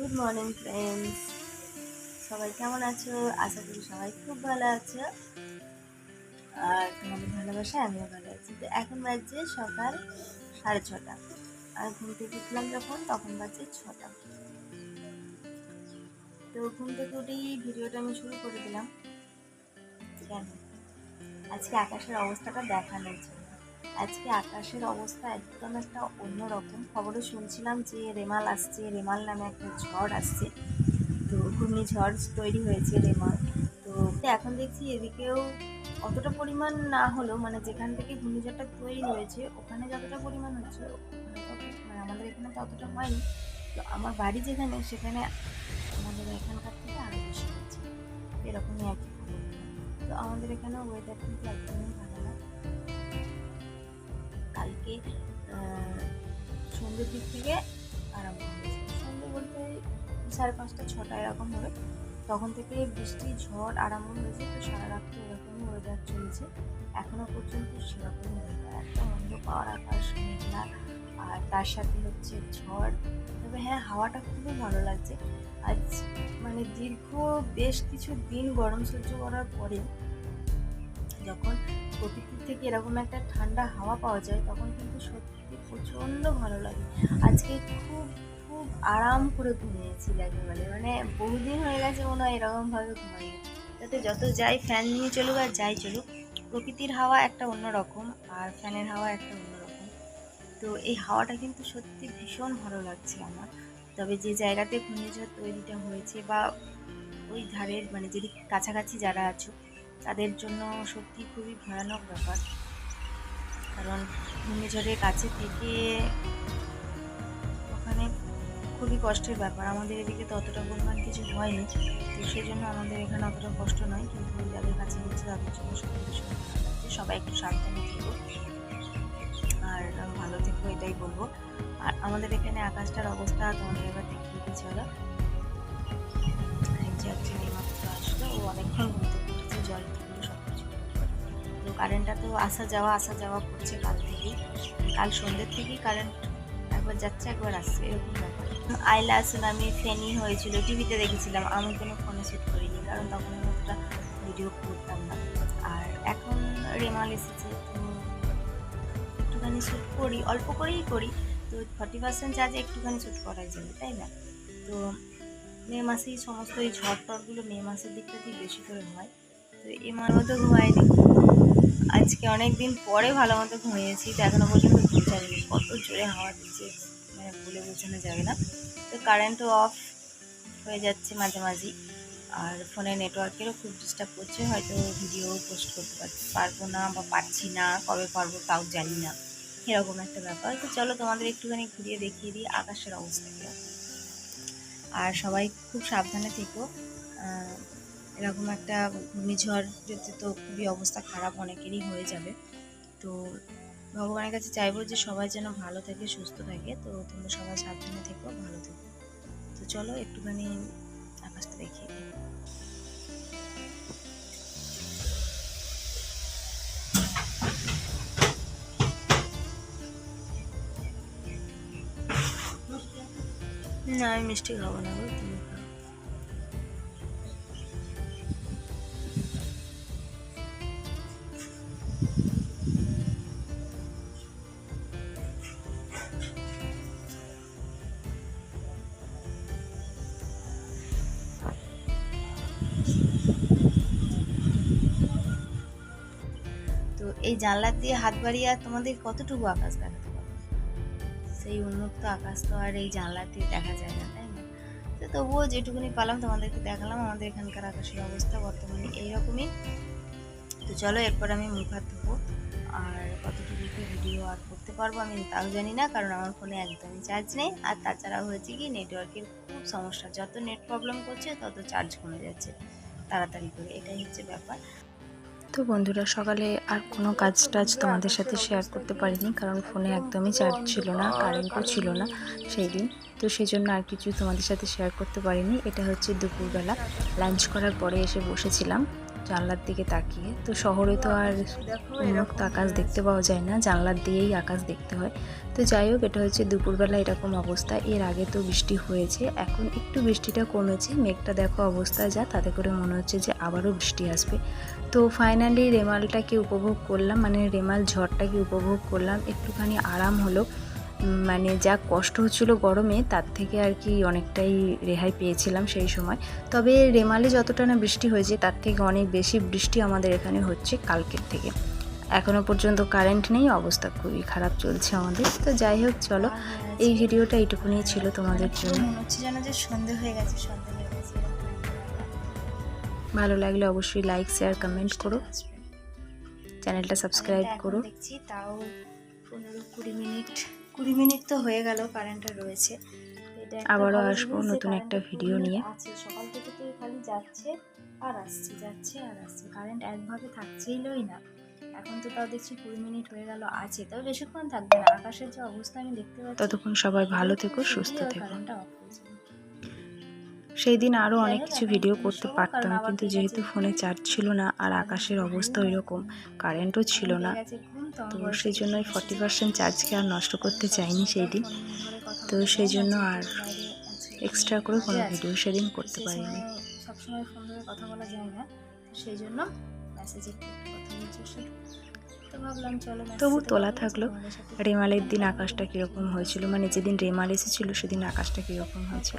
Good morning friends সবাই কেমন আছো? আশা করি সবাই খুব ভালো আছো। আর তোমাদের ভালোবাসা আমিও ভালো আছি। তো এখন বাজছে সকাল সাড়ে ছটা। আর ঘুম থেকে উঠলাম যখন, তখন বাজছে ছটা। তো ঘুম থেকে উঠেই ভিডিওটা আমি শুরু করে দিলাম। কেন আজকে আকাশের অবস্থাটা দেখানোর জন্য। আজকে আকাশের অবস্থা একদম একটা অন্যরকম। খবরে শুনছিলাম যে রেমাল আসছে, রেমাল নামে একটা ঝড় আসছে। তো ঘূর্ণিঝড় তৈরি হয়েছে রেমাল। তো এখন দেখছি এদিকেও অতটা পরিমাণ না হলেও মানে যেখান থেকে ঘূর্ণিঝড়টা তৈরি হয়েছে, ওখানে যতটা পরিমাণ হচ্ছে মানে আমাদের এখানে তো অতটা হয়নি। তো আমার বাড়ি যেখানে, সেখানে আমাদের এখানকার থেকে আরও বেশি হচ্ছে। এরকমই আর কি তো আমাদের এখানে ওয়েদার কিন্তু একদমই ভালো আহ, সন্ধ্যের দিক থেকে আরম্ভ হয়েছে। সন্ধ্যে বলতে সাড়ে পাঁচটা ছটা এরকম হবে। তখন থেকে বৃষ্টি ঝড় আরম্ভ হয়েছে তো সারা রাত তো এরকমই ওয়েদার চলছে। এখনও পর্যন্ত সেরকমই ওয়েদার একটা অন্ধ পাওয়ার আকাশ মেঘলা আর তার সাথে হচ্ছে ঝড়। তবে হ্যাঁ হাওয়াটা খুবই ভালো লাগছে। আজ মানে দীর্ঘ বেশ কিছু দিন গরম সহ্য করার পরে যখন প্রকৃতির থেকে এরকম একটা ঠান্ডা হাওয়া পাওয়া যায়, তখন কিন্তু সত্যি প্রচণ্ড ভালো লাগে। আজকে খুব খুব আরাম করে ঘুমিয়েছি একেবারে। মানে বহুদিন হয়ে গেছে মনে হয় এরকমভাবে ঘুমাই যাতে যত যাই ফ্যান নিয়ে চলুক আর যাই চলুক, প্রকৃতির হাওয়া একটা অন্যরকম আর ফ্যানের হাওয়া একটা অন্যরকম। তো এই হাওয়াটা কিন্তু সত্যি ভীষণ ভালো লাগছে আমার। তবে যে জায়গাতে ঘূর্ণিঝড় তৈরিটা হয়েছে বা ওই ধারের মানে যদি কাছাকাছি যারা আছো তাদের জন্য সত্যি খুবই ভয়ানক ব্যাপার। কারণ ঘূর্ণিঝড়ের কাছে থেকে ওখানে খুবই কষ্টের ব্যাপার। আমাদের এদিকে তো অতটা পরিমাণ কিছু হয়নি, তো সেই জন্য আমাদের এখানে অতটা কষ্ট নয়। কিন্তু যাদের কাছে হচ্ছে তাদের জন্য সত্যি সবাই একটু সাবধানে থেকো। আর ভালো থেকো, এটাই বলব। আর আমাদের এখানে আকাশটার অবস্থা তোমাদের এবার দেখিয়ে আসা যাওয়া আসা যাওয়া করছে কাল থেকেই। কাল সন্ধ্যের থেকেই কারেন্ট একবার যাচ্ছে, একবার আসছে, এরকম ব্যাপার। আইলাস আমি ফেনি হয়েছিল, টিভিতে দেখেছিলাম, আমি কোনো ফোনে শ্যুট করিনি, কারণ তখন অতটা ভিডিও করতাম না। আর এখন রেমাল এসেছে একটুখানি শ্যুট করি, অল্প করেই করি, তো ফর্টি পার্সেন্ট চার্জে একটুখানি শ্যুট করাই যাবে তাই না? তো মে মাসেই সমস্ত এই ঝড় টড়গুলো মে মাসের দিকটাতেই বেশি করে হয়। তো এ মার ঘুমাইনি আজকে অনেক দিন পরে ভালো মতো ঘুমিয়েছি, তো এখনও পর্যন্ত ঘুম ছাড়িনি। কত জোরে হাওয়া দিচ্ছে মানে বলে বোঝানো যাবে না। তো কারেন্টও অফ হয়ে যাচ্ছে মাঝে মাঝেই আর ফোনে নেটওয়ার্কেরও খুব ডিস্টার্ব করছে, হয়তো ভিডিও পোস্ট করতে পারব না বা পারছি না, কবে পারব তাও জানি না। এরকম একটা ব্যাপার। তো চলো তোমাদের একটুখানি ঘুরিয়ে দেখিয়ে দিই আকাশের অবস্থা আর সবাই খুব সাবধানে থেকো এরকম একটা ঘূর্ণিঝড় তো খুবই অবস্থা খারাপ অনেকেরই হয়ে যাবে। তো ভগবানের কাছে চাইব যে সবাই যেন ভালো থাকে, সুস্থ থাকে। তো তোমরা সবাই সাবধানে থেকো, ভালো থেকো। তো চলো একটুখানি আকাশটা দেখিয়ে দিই। না, আমি মিষ্টি খাব না গো, তুমি এই জানলার দিয়ে হাত বাড়িয়ে আর তোমাদের কতটুকু আকাশ দেখাতে পারব? সেই উন্মুক্ত আকাশ তো আর এই জানলার দিয়ে দেখা যায় না, তাই না? তো তবুও যেটুকুনি পালাম তোমাদেরকে দেখালাম, আমাদের এখানকার আকাশের অবস্থা বর্তমানে এইরকমই। তো চলো এরপর আমি মুখ হাত ধোবো আর কতটুকু কি ভিডিও আর করতে পারব আমি তাও জানি না, কারণ আমার ফোনে একদমই চার্জ নেই। আর তাছাড়া হয়েছে কি নেটওয়ার্কের খুব সমস্যা। যত নেট প্রবলেম করছে, তত চার্জ কমে যাচ্ছে। তাড়াতাড়ি করে, এটাই হচ্ছে ব্যাপার। তো বন্ধুরা, সকালে আর কোনো কাজ টাজ তোমাদের সাথে শেয়ার করতে পারিনি কারণ ফোনে একদমই চার্জ ছিল না কারেন্টও ছিল না সেই দিন। তো সেই জন্য আর কিছু তোমাদের সাথে শেয়ার করতে পারিনি। এটা হচ্ছে দুপুরবেলা। লাঞ্চ করার পরে এসে বসেছিলাম। জানলার দিকে তাকিয়ে। তো শহরে তো আর উন্মুক্ত আকাশ দেখতে পাওয়া যায় না জানলার দিয়েই আকাশ দেখতে হয়। তো যাই হোক এটা হচ্ছে দুপুরবেলা এরকম অবস্থা। এর আগে তো বৃষ্টি হয়েছে এখন একটু বৃষ্টিটা কমেছে। মেঘটা দেখো অবস্থা যা তাতে করে মনে হচ্ছে যে আবারও বৃষ্টি আসবে। তো ফাইনালি রেমালটাকে উপভোগ করলাম মানে রেমাল ঝড়টাকে উপভোগ করলাম। একটুখানি আরাম হলো। মানে যা কষ্ট হচ্ছিল গরমে তার থেকে আর কি অনেকটাই রেহাই পেয়েছিলাম সেই সময়। তবে রেমালে যতটা না বৃষ্টি হয়েছে তার থেকে অনেক বেশি বৃষ্টি আমাদের এখানে হচ্ছে কালকের থেকে। এখনও পর্যন্ত কারেন্ট নেই অবস্থা খুবই খারাপ চলছে আমাদের। তো যাই হোক চলো এই ভিডিওটা এইটুকুনি ছিল তোমাদের জন্য। হচ্ছে যেন যে সন্ধে হয়ে গেছে সন্ধে হয়ে গেছে। ভালো লাগলে অবশ্যই লাইক শেয়ার কমেন্ট করো। চ্যানেলটা সাবস্ক্রাইব করো। দেখছি তাও পনেরো কুড়ি মিনিট। কুড়ি মিনিট তো হয়ে গেল কারেন্টটা রয়েছে। আবারও আসব নতুন একটা ভিডিও নিয়ে। আছে সকাল থেকে তো খালি যাচ্ছে আর আসছে যাচ্ছে আর আসছে। কারেন্ট একভাবে থাকছেইলই না। এখন তো তাও দেখছি কুড়ি মিনিট হয়ে গেল আছে। তবে বেশিক্ষণ থাকবে না আকাশের যে অবস্থা আমি দেখতে পাচ্ছি ততক্ষণ সবাই ভালো থেকো সুস্থ থেকো। কারেন্টটা অফ হয়ে। সেই দিন আরও অনেক কিছু ভিডিও করতে পারতাম কিন্তু যেহেতু ফোনে চার্জ ছিল না আর আকাশের অবস্থা ওই রকম কারেন্টও ছিল না তো সেই জন্যই বয়স ফর্টি। পার্সেন্ট চার্জকে আর নষ্ট করতে চাইনি সেই দিন তো সেই জন্য আর এক্সট্রা করে কোনো ভিডিও সেদিন করতে পারিনি সবসময় ফোন ধরে কথা বলা যায় না সেই জন্য মেসেজে তবু তোলা থাকল। রেমালের দিন আকাশটা কীরকম হয়েছিল মানে যেদিন রেমাল এসেছিল সেদিন আকাশটা কীরকম হয়েছিল।